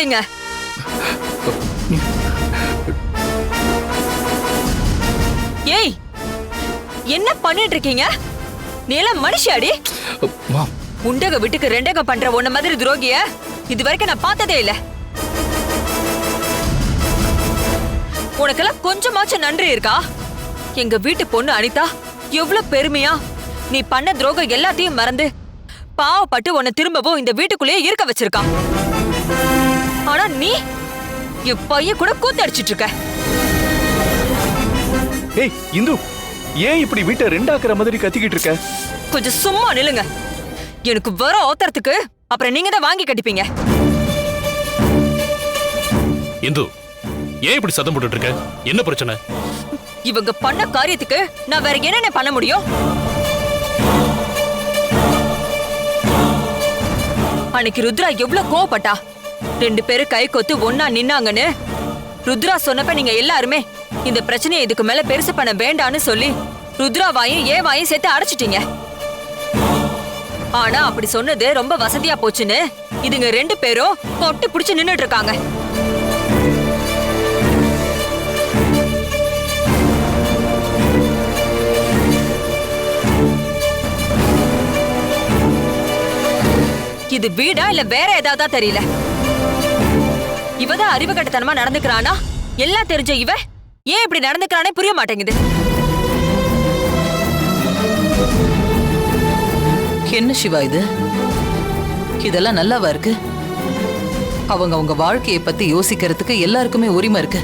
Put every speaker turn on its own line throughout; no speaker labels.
விடுங்க ஏய் என்ன பண்ணிட்டு இருக்கீங்க நீ எல்லாம்
மனுஷாடி
உண்டக வீட்டுக்கு ரெண்டக பண்ற உன்ன மாதிரி துரோகிய இது வரைக்கும் நான் பார்த்ததே இல்ல. உனக்கெல்லாம் கொஞ்சமாச்சும் நன்றி இருக்கா? எங்க வீட்டு பொண்ணு அனிதா எவ்வளவு பெருமையா. நீ பண்ண துரோகம் எல்லாத்தையும் மறந்து பாவப்பட்டு உன்னை திரும்பவும் இந்த வீட்டுக்குள்ளேயே இருக்க வச்சிருக்கான் ஆனா நீ என் பையன் கூட கூத்தடிச்சிட்டு இருக்க.
ஏய் இந்து ஏன் இப்படி வீட்டை ரெண்டாக்குற மாதிரி கத்திக்கிட்டு இருக்க?
கொஞ்சம் சும்மா நில்லுங்க. எனக்கு வர அவசரத்துக்கு அப்புறம் நீங்க தான் வாங்கி கட்டிப்பீங்க.
இந்து ஏன் இப்படி சத்தம் போட்டுட்டு இருக்க? என்ன பிரச்சனை?
இவங்க பண்ண காரியத்துக்கு நான் வேற என்னென்ன பண்ண முடியும்? அன்னைக்கு ருத்ரா எவ்வளவு கோவப்பட்டா? ரெண்டு பேரும் கை கொத்து ஒன்னா நின்னாங்கன்னு ருத்ரா சொன்னப்ப நீங்க எல்லாருமே இந்த பிரச்சனையை இதுக்கு மேல பெருசு பண்ண வேண்டான்னு சொல்லி ருத்ரா வாயும் ஏ வாயும் சேர்த்து அடைச்சிட்டீங்க. ஆனா அப்படி சொன்னது ரொம்ப வசதியா போச்சுன்னு இதுங்க ரெண்டு பேரும் தொட்டு பிடிச்சு நின்னுட்டு இருக்காங்க இது வீடா இல்ல வேற ஏதாவது தெரியல? இவதான் அறிவு கட்டத்தனமா நடந்துக்கிறானா? எல்லாம் தெரிஞ்ச இவ ஏன் இப்படி நடந்துக்கிறானே புரிய மாட்டேங்குது.
என்ன சிவா இது? இதெல்லாம் நல்லாவா இருக்கு? அவங்க அவங்க வாழ்க்கையை பத்தி யோசிக்கிறதுக்கு எல்லாருக்குமே உரிமை இருக்கு.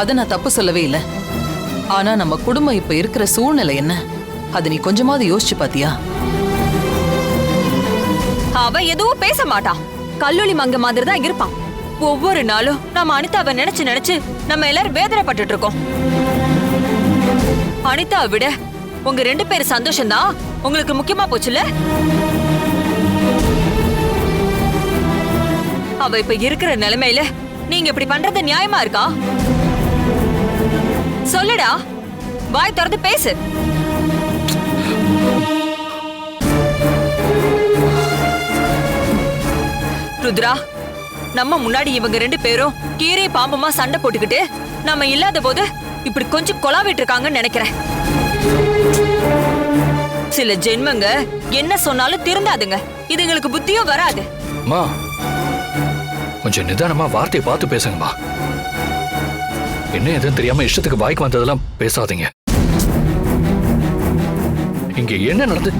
அத நான் தப்பு சொல்லவே இல்லை. ஆனா நம்ம குடும்பம் இப்ப இருக்கிற சூழ்நிலை என்ன? அத நீ கொஞ்சமாவது யோசிச்சு பாத்தியா?
அவ எதுவும் பேச மாட்டான் கல்லூலி மங்க மாதிரி தான் இருப்பான். ஒவ்வொரு நாளும் நம்ம அனிதாவை நினைச்சு நினைச்சு நம்ம எல்லாரும் வேதனைப்பட்டு இருக்கோம். அனிதா விட உங்க ரெண்டு பேர் சந்தோஷம் தான் உங்களுக்கு முக்கியமா போச்சுல அவ இப்ப இருக்கிற நிலைமையில நீங்க இப்படி பண்றது நியாயமா இருக்கா? சொல்லுடா. வாய் திறந்து பேசு. ருத்ரா நம்ம முன்னாடி இவங்க ரெண்டு பேரும் கீரை பாம்புமா சண்டை போட்டுக்கிட்டு நம்ம இல்லாத போது இப்படி கொஞ்சம் கொலாவிட்டு இருக்காங்கன்னு நினைக்கிறேன். சில ஜென்மங்க என்ன சொன்னாலும் திருந்தாதுங்க. இதுங்களுக்கு புத்தியும் வராது.
மா கொஞ்சம் நிதானமா வார்த்தையை பார்த்து பேசுங்கம்மா. என்ன எதுவும் தெரியாம இஷ்டத்துக்கு வாய்க்கு வந்ததெல்லாம் பேசாதீங்க. இங்க என்ன நடந்து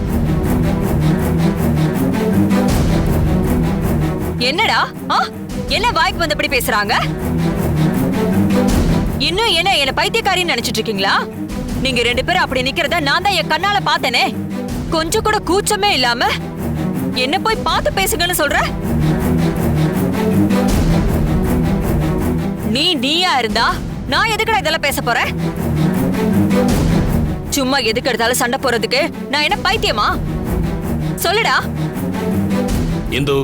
என்னடா? ஆ? என்ன வாய்க்கு வந்தபடி பேசுறாங்க? இன்னும் என்ன என்ன பைத்தியக்காரின்னு நினைச்சிட்டு இருக்கீங்களா நீங்க ரெண்டு பேரும் அப்படி நிக்கிறத நான் தான் என் கண்ணால பார்த்தேனே. கொஞ்சம் கூட கூச்சமே இல்லாம என்ன போய் பார்த்து பேசுங்கன்னு சொல்ற? நீ நீயா இருந்தா நான் எதுக்குடா இதெல்லாம் பேச போறேன் சும்மா எதுக்கு எடுத்தாலும் சண்டை போறதுக்கு நான் என்ன பைத்தியமா? சொல்லுடா.
இந்து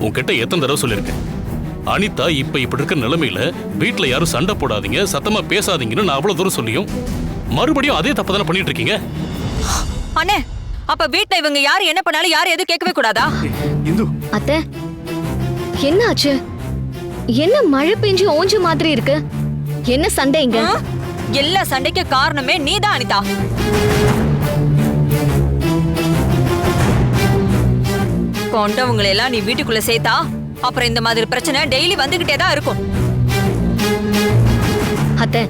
உன்கிட்ட எத்தனை தடவை சொல்லியிருக்கேன்? அனிதா இப்ப இப்படி இருக்கிற நிலைமையில வீட்ல யாரும் சண்டை போடாதீங்க சத்தமா பேசாதீங்கன்னு நான் அவ்வளவு தூரம் சொல்லியும். மறுபடியும் அதே தப்பு தானே பண்ணிட்டு இருக்கீங்க?
அண்ணே அப்ப வீட்ல இவங்க யாரு என்ன பண்ணாலும் யாரும் எதுவும் கேட்கவே கூடாதா?
இந்து.
அத்தை என்ன ஆச்சு என்ன மழை பெஞ்சு ஓஞ்ச மாதிரி இருக்கு? என்ன சண்டை இங்க
ஆ? எல்லா சண்டைக்கு காரணமே நீதான் அனிதா. கொண்டவங்களை எல்லாம் நீ வீட்டுக்குள்ள சேர்த்தா அப்புறம் இந்த மாதிரி பிரச்சனை டெய்லி வந்துகிட்டே தான் இருக்கும்.
அத்தை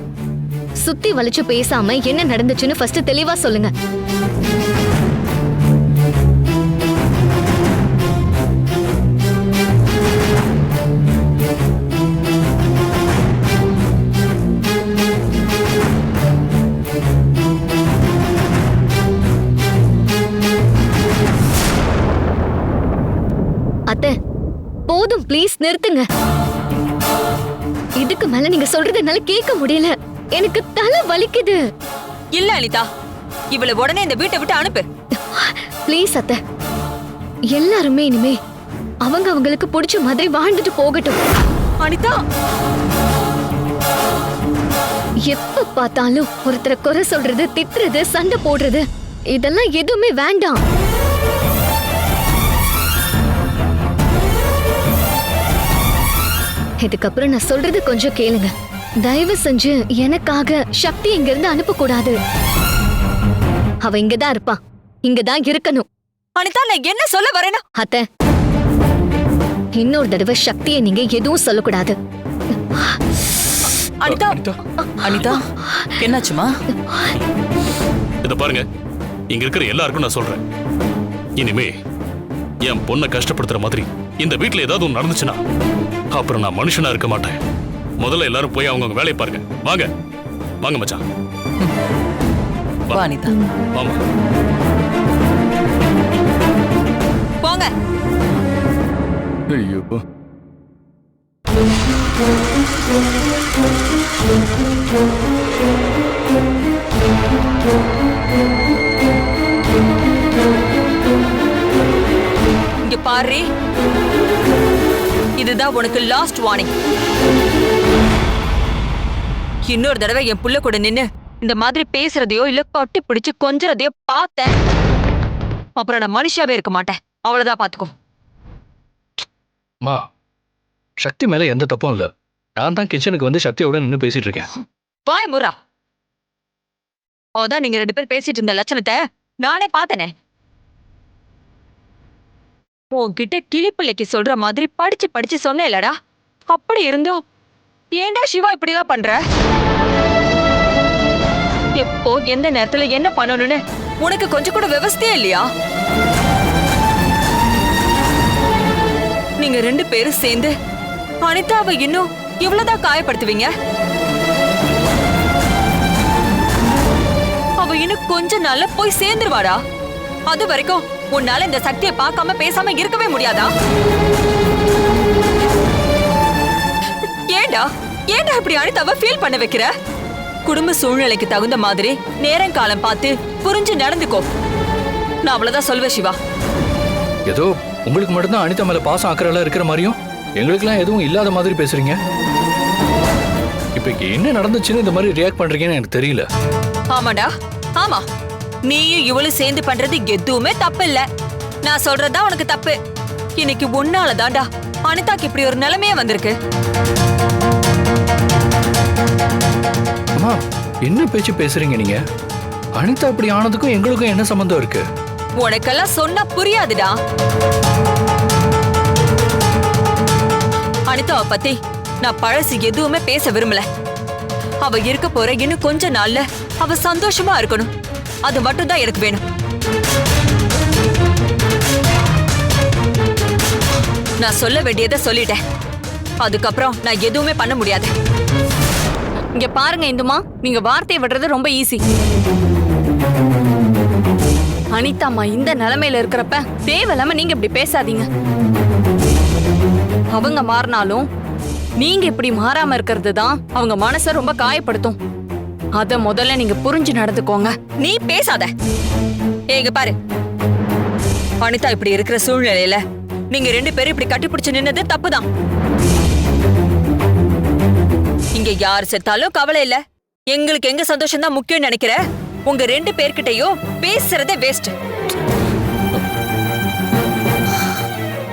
சுத்தி வலிச்சு பேசாம என்ன நடந்துச்சுன்னு ஃபர்ஸ்ட் தெளிவா சொல்லுங்க. நிறுத்துங்க. இதுக்கு மேல நீங்க சொல்றது என்னால கேட்க முடியல. எனக்கு தலை வலிக்குது.
இல்ல அனிதா. இவளை உடனே இந்த வீட்டை விட்டு அனுப்பு.
ப்ளீஸ் அத்தை. எல்லாருமே இனிமே அவங்க அவங்களுக்கு பிடிச்ச மாதிரி வாழ்ந்துட்டு போகட்டும்.
அனிதா!
எப்ப பார்த்தாலும் ஒருத்தரை குறை சொல்றது திட்டுறது சண்டை போடுறது இதெல்லாம் எதுவுமே வேண்டாம். இதுக்கப்புறம் நான் சொல்றது கொஞ்சம் கேளுங்க. தயவு செஞ்சு எனக்காக சக்தி இங்க இருந்து அனுப்ப கூடாது அவ இங்கதான் இருப்பா. இங்கதான் இருக்கணும்.
அனிதா நான் என்ன சொல்ல வரேன்னா
அத்த இன்னொரு தடவை சக்தியை நீங்க எதுவும் சொல்லக்கூடாது.
அனிதா.
அனிதா
அனிதா என்னாச்சுமா?
இத பாருங்க இங்க இருக்கிற எல்லாருக்கும் நான் சொல்றேன். இனிமே என் பொண்ணை கஷ்டப்படுத்துற மாதிரி இந்த வீட்ல ஏதாவது ஒண்ணு நடந்துச்சுன்னா அப்புறம் நான் மனுஷனா இருக்க மாட்டேன். முதல்ல எல்லாரும் போய் அவங்கவங்க வேலையை பாருங்க. வாங்க. வாங்க மச்சான்.
வா. அனிதா.
வாமா
போங்க.
ஐயோ.
இங்க பாரு. இதுதான் உனக்கு லாஸ்ட் வார்னிங் இன்னொரு தடவை என் புள்ள கூட நின்னு இந்த மாதிரி பேசுறதையோ இல்ல கட்டி பிடிச்சு கொஞ்சறதையோ பார்த்தேன். அப்புறம் நான் மனுஷாவே இருக்க மாட்டேன். அவ்வளவுதான் பாத்துக்கோ.
அம்மா சக்தி மேல எந்த தப்பும் இல்ல. நான் தான் கிச்சனுக்கு வந்து சக்தியோட நின்று பேசிட்டு இருக்கேன்.
வாய் முறா. அதான் நீங்க ரெண்டு பேர் பேசிட்டு இருந்த லட்சணத்தை நானே பார்த்தனே. உன்கிட்ட கிளிப்பிள்ளைக்கு சொல்ற மாதிரி படிச்சு படிச்சு சொன்னேன்லடா. அப்படி இருந்தோம் ஏன்டா சிவா இப்படிதான் பண்ற? எப்போ எந்த நேரத்துல என்ன பண்ணணும்னு உனக்கு கொஞ்சம் கூட விவசாயே இல்லையா? நீங்க ரெண்டு பேரும் சேர்ந்து அனிதாவை இன்னும் இவ்வளவுதான் காயப்படுத்துவீங்க? அவ இன்னும் கொஞ்ச நாள்ல போய் சேர்ந்துருவாடா. அது வரைக்கும் உன்னால இந்த சக்தியை பார்க்காம பேசாம இருக்கவே முடியாதா? ஏண்டா? ஏண்டா இப்படி அனிதாவை ஃபீல் பண்ண வைக்கிற? குடும்ப சூழ்நிலைக்கு தகுந்த மாதிரி நேரம் காலம் பார்த்து புரிஞ்சு நடந்துக்கோ. நான் அவ்வளவுதான் சொல்வேன் சிவா.
ஏதோ உங்களுக்கு மட்டும்தான் அனிதா மேல பாசம் அக்கறைலாம் இருக்கிற மாதிரியும் எங்களுக்கெல்லாம் எதுவும் இல்லாத மாதிரி பேசுறீங்க. இப்ப என்ன நடந்துச்சுன்னு இந்த மாதிரி ரியாக்ட் பண்றீங்கன்னு எனக்கு தெரியல.
ஆமாடா. ஆமா. நீயும் இவளும் சேர்ந்து பண்றது எதுவுமே தப்பு இல்ல நான் சொல்றதா உனக்கு தப்பு. இன்னைக்கு உன்னால தாண்டா அனிதாக்கு இப்படி ஒரு நிலைமையே வந்திருக்கு.
அம்மா என்ன பேச்சு பேசுறீங்க நீங்க? அனிதா இப்படி ஆனதுக்கும் எங்களுக்கும் என்ன சம்பந்தம் இருக்கு?
உனக்கெல்லாம் சொன்னா புரியாதுடா. அனிதாவை பத்தி நான் பழசு எதுவுமே பேச விரும்பல. அவ இருக்க போற இன்னும் கொஞ்ச நாள்ல அவ சந்தோஷமா இருக்கணும். அது மட்டும் தான் எனக்கு வேணும். நான் சொல்ல வேண்டியதை சொல்லிட்டேன். அதுக்கப்புறம் நான் எதுவுமே பண்ண முடியாது.
இங்க பாருங்க இந்துமா. நீங்க வார்த்தையை விடுறது ரொம்ப ஈஸி அனிதாமா இந்த நிலைமையில இருக்கிறப்ப தேவையில்லாம நீங்க இப்படி பேசாதீங்க. அவங்க மாறினாலும் நீங்க இப்படி மாறாம இருக்கிறது தான் அவங்க மனசை ரொம்ப காயப்படுத்தும். அத முதல்ல நீங்க புரிஞ்சு நடந்துக்கோங்க.
நீ பேசாத. ஏங்க பாரு. அனிதா இப்படி இருக்கிற சூழ்நிலையில நீங்க ரெண்டு பேரும் இப்படி கட்டிப்பிடிச்சு நின்னது தப்புதான். இங்க யார் செத்தாலும் கவலை இல்ல. எங்களுக்கு எங்க சந்தோஷம் தான் முக்கியம் நினைக்கிற? உங்க ரெண்டு பேர்கிட்டயும் பேசுறதே வேஸ்ட்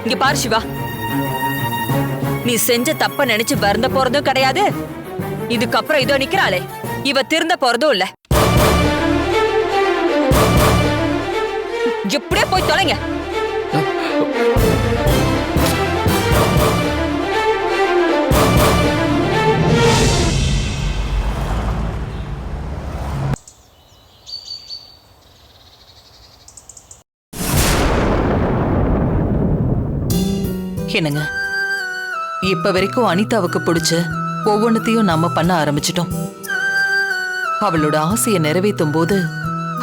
இங்க பாரு சிவா. நீ செஞ்ச தப்ப நினைச்சு வருந்த போறதும் கிடையாது. இதுக்கப்புறம் இதோ நிக்கிறாளே. இவ திருந்த போறதும் இல்ல. எப்படியே போய் தொலைங்க.
என்னங்க? இப்ப வரைக்கும் அனிதாவுக்கு பிடிச்ச ஒவ்வொன்றத்தையும் நாம பண்ண ஆரம்பிச்சிட்டோம். அவளோட ஆசையை நிறைவேற்றும் போது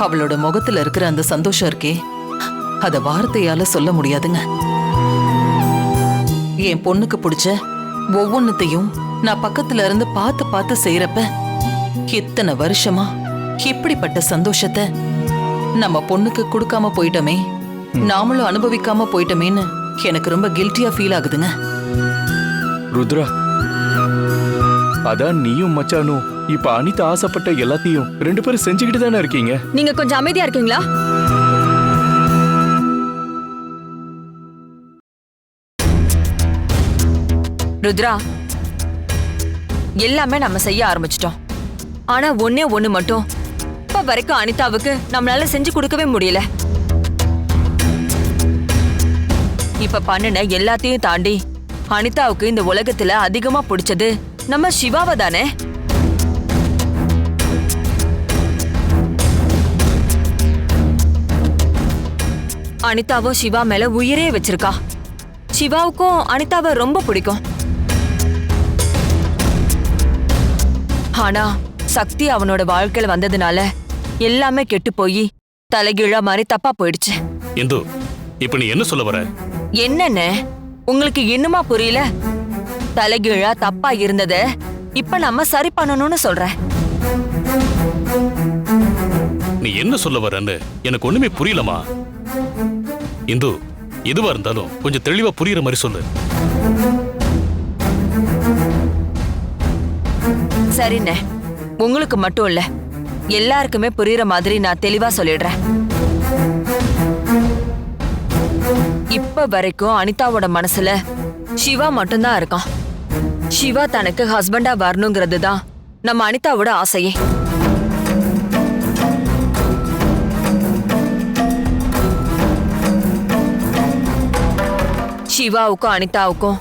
அவளோட முகத்துல இருக்கிற அந்த சந்தோஷம் இருக்கே. அத வார்த்தையால சொல்ல முடியாதுங்க. என் பொண்ணுக்கு பிடிச்ச ஒவ்வொன்றத்தையும் நான் பக்கத்துல இருந்து பார்த்து பார்த்து செய்யறப்ப இத்தனை வருஷமா இப்படிப்பட்ட சந்தோஷத்தை நம்ம பொண்ணுக்கு கொடுக்காம போயிட்டோமே நாமளும் அனுபவிக்காம போயிட்டோமேன்னு எனக்கு ரொம்ப கில்ட்டியா ஃபீல் ஆகுதுங்க.
ருத்ரா அதான் நீயும் மச்சானும். இப்ப அனிதா ஆசைப்பட்ட எல்லாத்தையும் ரெண்டு பேரும் செஞ்சுக்கிட்டு தானே இருக்கீங்க?
நீங்க கொஞ்சம் அமைதியா இருக்கீங்களா? ருத்ரா எல்லாமே நம்ம செய்ய ஆரம்பிச்சிட்டோம். ஆனா ஒண்ணே ஒண்ணு மட்டும். இப்ப வரைக்கும் அனிதாவுக்கு நம்மளால செஞ்சு கொடுக்கவே முடியல. இப்ப பண்ணுன எல்லாத்தையும் தாண்டி அனிதாவுக்கு இந்த உலகத்துல அதிகமா பிடிச்சது நம்ம சிவாவை தானே? அனிதாவும் சிவா மேல உயிரே வச்சிருக்கா. சிவாவுக்கும் அனிதாவை ரொம்ப பிடிக்கும். ஆனா சக்தி அவனோட வாழ்க்கையில வந்ததுனால எல்லாமே கெட்டு போய் தலைகீழா மாதிரி தப்பா போயிடுச்சு.
இந்து இப்ப நீ என்ன சொல்ல வர?
என்னன்னு உங்களுக்கு இன்னுமா புரியல? தலைகீழா தப்பா இருந்தத இப்ப நம்ம சரி பண்ணணும்னு சொல்றேன்
நீ என்ன சொல்ல வரன்னு எனக்கு ஒண்ணுமே புரியலமா இந்து எதுவா இருந்தாலும் கொஞ்சம் தெளிவா புரியுற மாதிரி சொல்லு.
சரிண்ணே. உங்களுக்கு மட்டும் இல்ல. எல்லாருக்குமே புரியுற மாதிரி நான் தெளிவா சொல்லிடுறேன். இப்ப வரைக்கும் அனிதாவோட மனசுல சிவா மட்டும்தான் இருக்கான். சிவா தனக்கு ஹஸ்பண்டா வரணுங்கிறது தான் நம்ம அனிதாவோட ஆசையே. சிவாவுக்கும் அனிதாவுக்கும்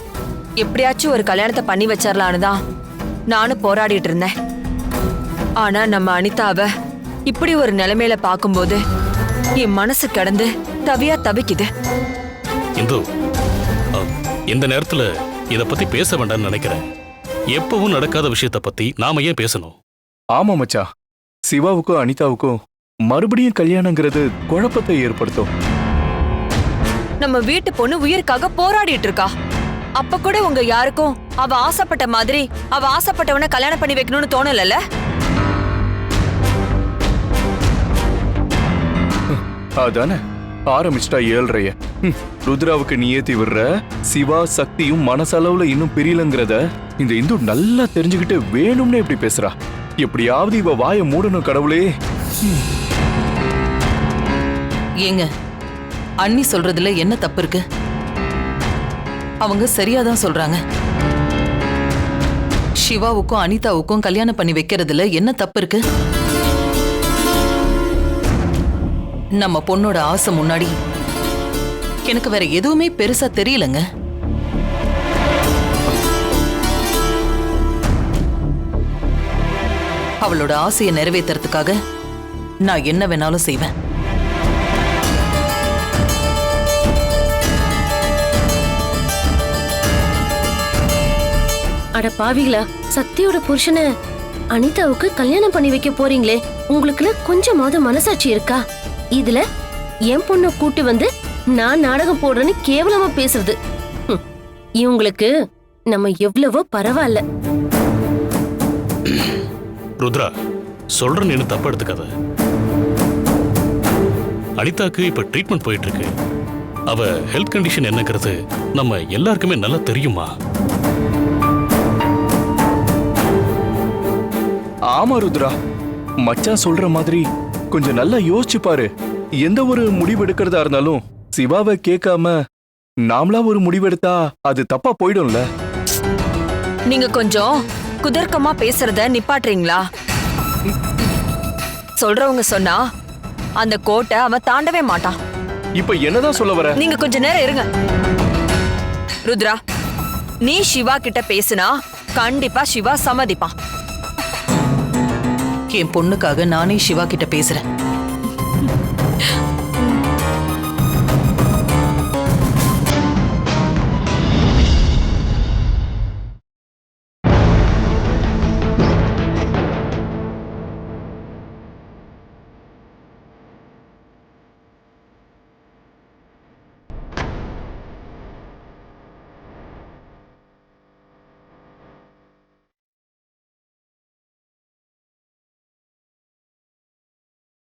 எப்படியாச்சும் ஒரு கல்யாணத்தை பண்ணி வச்சிடலான்னு தான் நானும் போராடிட்டு இருந்தேன். ஆனா நம்ம அனிதாவ இப்படி ஒரு நிலைமையில பார்க்கும்போது என் மனசு கிடந்து தவியா தவிக்குது.
இந்து இந்த நேரத்துல இத பத்தி பேச வேண்டாம்னு நினைக்கிறேன். எப்பவும் நடக்காத விஷயத்த பத்தி நாம ஏன் பேசணும்?
ஆமா மச்சான். சிவாவுக்கும் அனிதாவுக்கும் மறுபடியும் கல்யாணங்கிறது குழப்பத்தை ஏற்படுத்தும்.
நம்ம வீட்டு பொண்ணு உயிருக்காக போராடிட்டு இருக்கா அப்ப கூட உங்க யாருக்கும் அவ ஆசைப்பட்ட மாதிரி அவ ஆசைப்பட்டவனை கல்யாணம் பண்ணி வைக்கணும்னு தோணலல்ல?
அதானே? ஆரம்பிச்சிட்டா ஏழ்றைய. ருத்ராவுக்கு நீ ஏத்தி விடுற? சிவா சக்தியும் மனசளவுல இன்னும் பிரியலங்கிறத இந்த இந்து நல்லா தெரிஞ்சுக்கிட்டு வேணும்னே இப்படி பேசுறா. எப்படியாவது இவ வாயை மூடணும் கடவுளே.
ஏங்க அண்ணி சொல்றதுல என்ன தப்பு இருக்கு? அவங்க சரியா தான் சொல்றாங்க. சிவாவுக்கும் அனிதாவுக்கும் கல்யாணம் பண்ணி வைக்கிறதுல என்ன தப்பு இருக்கு? நம்ம பொண்ணோட ஆசை முன்னாடி எனக்கு வேற எதுவுமே பெருசா தெரியலங்க. அவளோட ஆசையை நிறைவேத்துறதுக்காக நான் என்ன வேணாலும் செய்வேன்.
அட பாவிகளா சக்தியோட புருஷனை அனிதாவுக்கு கல்யாணம் பண்ணி வைக்க போறீங்களே உங்களுக்குல கொஞ்சமாவது மனசாட்சி இருக்கா? இதுல என் பொண்ணை கூட்டு வந்து நான் நாடகம் போடுறேன்னு கேவலமா பேசுறது. இவங்களுக்கு நம்ம எவ்வளவோ பரவாயில்ல.
ருத்ரா சொல்றேன் என்ன தப்பா எடுத்துக்காத. அனிதாக்கு இப்ப ட்ரீட்மெண்ட் போயிட்டு இருக்கு அவ ஹெல்த் கண்டிஷன் என்னங்கிறது நம்ம எல்லாருக்குமே நல்லா தெரியுமா?
ஆமா ருத்ரா. மச்சான் சொல்ற மாதிரி கொஞ்சம் நல்லா யோசிச்சு பாரு. எந்த ஒரு முடிவு எடுக்கிறதா இருந்தாலும் சிவாவை கேட்காம நாமளா ஒரு முடிவெடுத்தா அது தப்பா போயிடும்ல.
நீங்க கொஞ்சம் குதர்க்கமா பேசுறத நிப்பாட்டுறீங்களா? சொல்றவங்க சொன்னா அந்த கோட்டை அவன் தாண்டவே மாட்டான்.
இப்ப என்னதான் சொல்ல வர?
நீங்க கொஞ்ச நேரம் இருங்க. ருத்ரா நீ சிவா கிட்ட பேசுனா கண்டிப்பா சிவா சம்மதிப்பான்.
என் பொண்ணுக்காக நானே சிவா கிட்ட பேசுறேன்.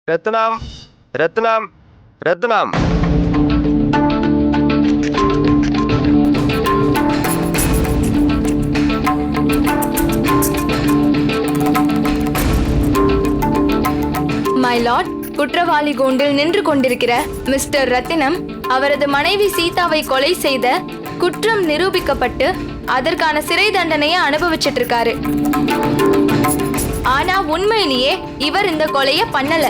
ரத்னம் ரத்னம் ரத்னம்.
மை லார்ட் குற்றவாளி கூண்டில் நின்று கொண்டிருக்கிற மிஸ்டர் ரத்தினம் அவரது மனைவி சீதாவை கொலை செய்த குற்றம் நிரூபிக்கப்பட்டு அதற்கான சிறை தண்டனையை அனுபவிச்சிட்டு இருக்காரு ஆனா உண்மையிலேயே இவர் இந்த கொலைய பண்ணல.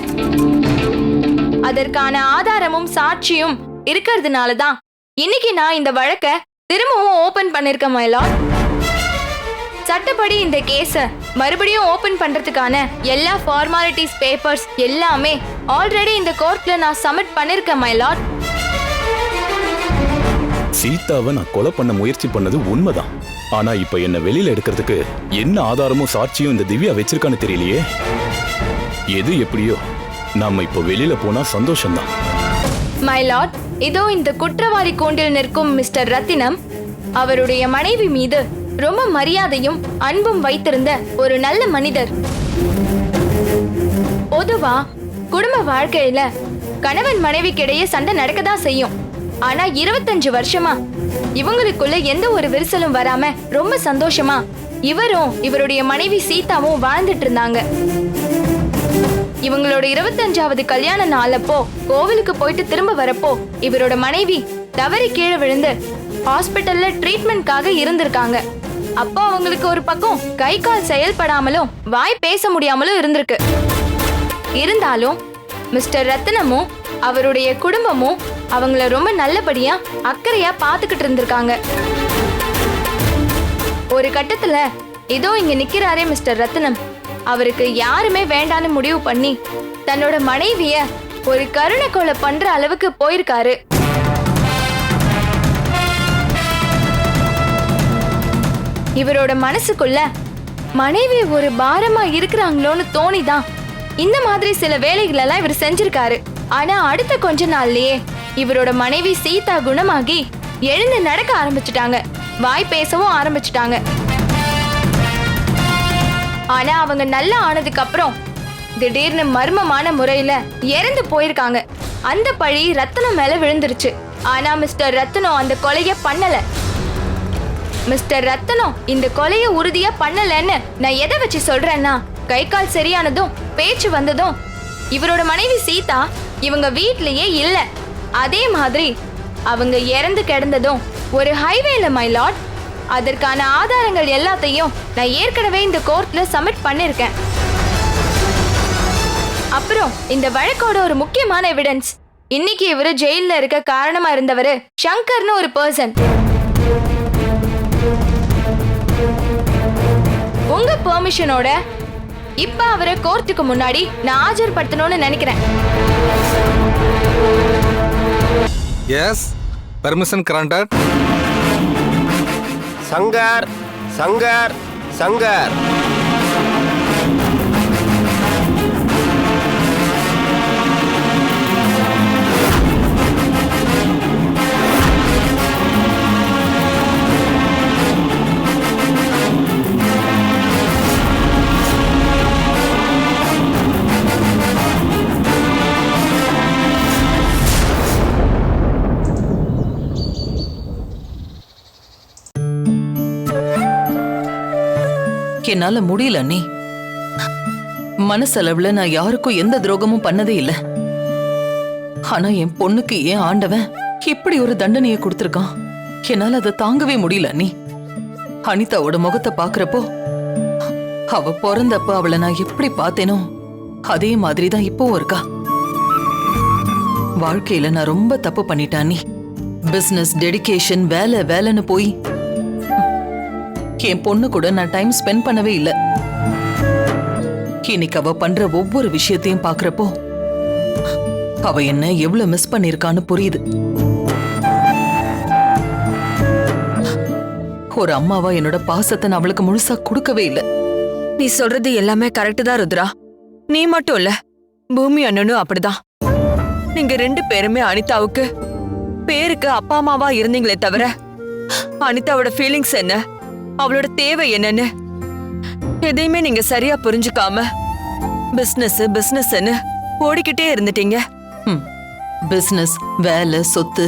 அதற்கான ஆதாரமும் சாட்சியும் இருக்கிறதுனால தான் இன்னைக்கு நான் இந்த வழக்க திரும்பவும் ஓபன் பண்ணிருக்கேன் மயிலாட் சட்டப்படி இந்த கேஸ மறுபடியும் ஓபன் பண்றதுக்கான எல்லா ஃபார்மாலிட்டிஸ் பேப்பர்ஸ் எல்லாமே ஆல்ரெடி இந்த கோர்ட்ல நான் சப்மிட் பண்ணிருக்கேன் மயிலாட்
சீதாவை நான் கொலை பண்ண முயற்சி பண்ணது உண்மைதான். ஆனா இப்ப என்ன வெளியில எடுக்கிறதுக்கு என்ன ஆதாரமும் சாட்சியும் இந்த திவ்யா வச்சிருக்கான்னு தெரியலையே. எது எப்படியோ நாம இப்ப வெளியில போனா சந்தோஷம்தான்.
மை லார்ட் இதோ இந்த குற்றவாளி கூண்டில் நிற்கும் மிஸ்டர் ரத்தினம் அவருடைய மனைவி மீது ரொம்ப மரியாதையும் அன்பும் வைத்திருந்த ஒரு நல்ல மனிதர். பொதுவா குடும்ப வாழ்க்கையில கணவன் மனைவிக்கிடையே சண்டை நடக்கதான் செய்யும். ஆனா இருபத்தஞ்சு வருஷமா. இவங்களுக்குள்ள எந்த ஒரு விரிசலும் வராம ரொம்ப சந்தோஷமா. இவரும் இவருடைய மனைவி சீதாவும் வாழ்ந்துட்டு இருந்தாங்க. இவங்களோட இருபத்தஞ்சாவது கல்யாண நாளப்போ கோவிலுக்கு போயிட்டு திரும்ப வரப்போ இவரோட மனைவி தவறி கீழே விழுந்து ஹாஸ்பிட்டல்ல ட்ரீட்மெண்ட்காக இருந்திருக்காங்க. அப்போ அவங்களுக்கு ஒரு பக்கம் கை கால் செயல்படாமலும் வாய் பேச முடியாமலும் இருந்திருக்கு. இருந்தாலும் மிஸ்டர் ரத்னமும் அவருடைய குடும்பமும் அவங்கள ரொம்ப நல்லபடியா அக்கறையா பாத்துக்கிட்டு இருந்திருக்காங்க. ஒரு கட்டத்துல இதோ இங்க நிக்கிறாரே மிஸ்டர் ரத்னம். அவருக்கு யாருமே வேண்டான்னு முடிவு பண்ணி தன்னோட மனைவிய ஒரு கருணை கொலை பண்ற அளவுக்கு போயிருக்காரு. இவரோட மனசுக்குள்ள மனைவி ஒரு பாரமா இருக்கிறாங்களோன்னு தோணிதான். இந்த மாதிரி சில வேலைகள் எல்லாம் இவர் செஞ்சிருக்காரு. ஆனா அடுத்த கொஞ்ச நாள்லயே இவரோட மனைவி சீதா குணமாகி எழுந்து நடக்க ஆரம்பிச்சிட்டாங்க. வாய் பேசவும் ஆரம்பிச்சிட்டாங்க. ஆனா அவங்க நல்லா ஆனதுக்கு அப்புறம் திடீர்னு மர்மமான முறையில இறந்து போயிருக்காங்க. அந்த பழி ரத்தனம் மேல விழுந்துருச்சு. ஆனா மிஸ்டர் ரத்னம் அந்த கொலைய பண்ணல. மிஸ்டர் ரத்தனம் இந்த கொலைய உறுதியா பண்ணலன்னு நான் எதை வச்சு சொல்றேன்னா கை கால் சரியானதும் பேச்சு வந்ததும் இவரோட மனைவி சீதா இவங்க வீட்லயே இல்ல. அதே மாதிரி அவங்க இறந்து கிடந்ததும் ஒரு ஹைவேல மை லார்ட் அதற்கான ஆதாரங்கள் எல்லாத்தையும் நான் ஏற்கனவே இந்த கோர்ட்ல சப்மிட் பண்ணிருக்கேன். அப்புறம் இந்த வழக்கோட ஒரு முக்கியமான எவிடன்ஸ் இன்னைக்கு இவரு ஜெயில்ல இருக்க காரணமா இருந்தவர் ஷங்கர்னு ஒரு பர்சன் உங்க பெர்மிஷனோட இப்ப அவரை கோர்ட்டுக்கு முன்னாடி நான் ஆஜர்படுத்தணும்னு நினைக்கிறேன்.
Yes permission granted.
Shankar Shankar Shankar.
என்னால முடியல நீ மனசளவுல நான் யாருக்கும் எந்த துரோகமும் பண்ணதே இல்ல. ஆனா என் பொண்ணுக்கு ஏன் ஆண்டவன் இப்படி ஒரு தண்டனையை கொடுத்துருக்கான்? என்னால அதை தாங்கவே முடியல நீ அனிதாவோட முகத்தை பாக்குறப்போ அவ பிறந்தப்ப அவளை நான் எப்படி பார்த்தேனோ அதே மாதிரி தான் இப்பவும் இருக்கா. வாழ்க்கையில நான் ரொம்ப தப்பு பண்ணிட்டான் நீ பிசினஸ் டெடிகேஷன் வேலை வேலைன்னு போய் என் பொண்ணு கூட நான் டைம் ஸ்பெண்ட் பண்ணவே இல்லை. இன்னைக்கு அவ பண்ற ஒவ்வொரு விஷயத்தையும் பாக்குறப்போ அவ என்ன எவ்வளவு மிஸ் பண்ணிருக்கான்னு புரியுது. ஒரு அம்மாவா என்னோட பாசத்தை நான் அவளுக்கு முழுசா கொடுக்கவே இல்லை.
நீ சொல்றது எல்லாமே கரெக்ட் தான் ருத்ரா. நீ மட்டும் இல்ல. பூமி அண்ணனும் அப்படிதான். நீங்க ரெண்டு பேருமே அனிதாவுக்கு பேருக்கு அப்பா அம்மாவா இருந்தீங்களே தவிர அனிதாவோட ஃபீலிங்ஸ் என்ன? அவளோட தேவை என்னன்னு? எதையுமே நீங்க சரியா புரிஞ்சுக்காம பிசினஸ் பிசினஸ்ன்னு ஓடிக்கிட்டே இருந்துட்டீங்க.
பிசினஸ் வேலை சொத்து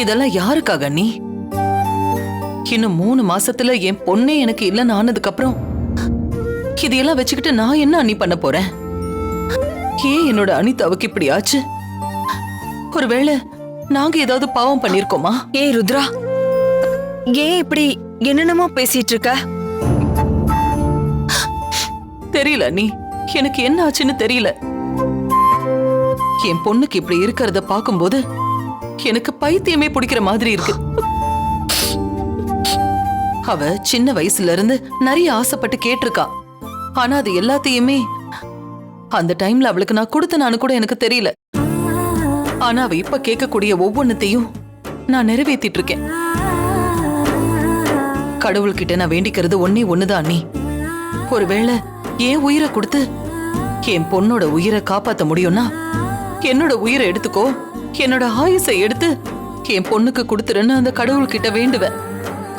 இதெல்லாம் யாருக்காக நீ இன்னும் மூணு மாசத்துல என் பொண்ணே எனக்கு இல்லைன்னு ஆனதுக்கு அப்புறம் இதையெல்லாம் வச்சுக்கிட்டு நான் என்ன அண்ணி பண்ண போறேன்? ஏன் என்னோட அனிதாவுக்கு இப்படி ஆச்சு? ஒருவேளை நாங்க ஏதாவது பாவம் பண்ணிருக்கோமா?
ஏய் ருத்ரா. ஏன் இப்படி என்னென்னமோ பேசிட்டு இருக்க?
தெரியல நீ எனக்கு என்ன ஆச்சுன்னு தெரியல. என் பொண்ணுக்கு இப்படி இருக்கிறத பாக்கும்போது எனக்கு பைத்தியமே பிடிக்கிற மாதிரி இருக்கு. அவ சின்ன வயசுல இருந்து நிறைய ஆசைப்பட்டு கேட்டிருக்கா. ஆனா அது எல்லாத்தையுமே அந்த டைம்ல அவளுக்கு நான் கொடுத்தனானு கூட எனக்கு தெரியல. ஆனா அவ இப்ப கேட்கக்கூடிய ஒவ்வொன்னத்தையும் நான் நிறைவேத்திட்டு இருக்கேன். கடவுள்கிட்ட நான் வேண்டிக்கிறது ஒன்னே ஒண்ணுதான் நீ ஒருவேளை என் உயிரை கொடுத்து என் பொண்ணோட உயிரை காப்பாத்த முடியும்னா என்னோட உயிரை எடுத்துக்கோ. என்னோட ஆயுசை எடுத்து என் பொண்ணுக்கு கொடுத்துருன்னு அந்த கடவுள்கிட்ட வேண்டுவேன்.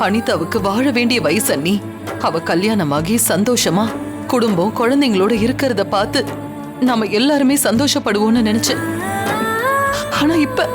அனிதாவுக்கு வாழ வேண்டிய வயசு நீ அவ கல்யாணமாகி சந்தோஷமா குடும்பம் குழந்தைங்களோட இருக்கிறத பார்த்து நாம எல்லாருமே சந்தோஷப்படுவோம்னு நினைச்சேன். ஆனா இப்ப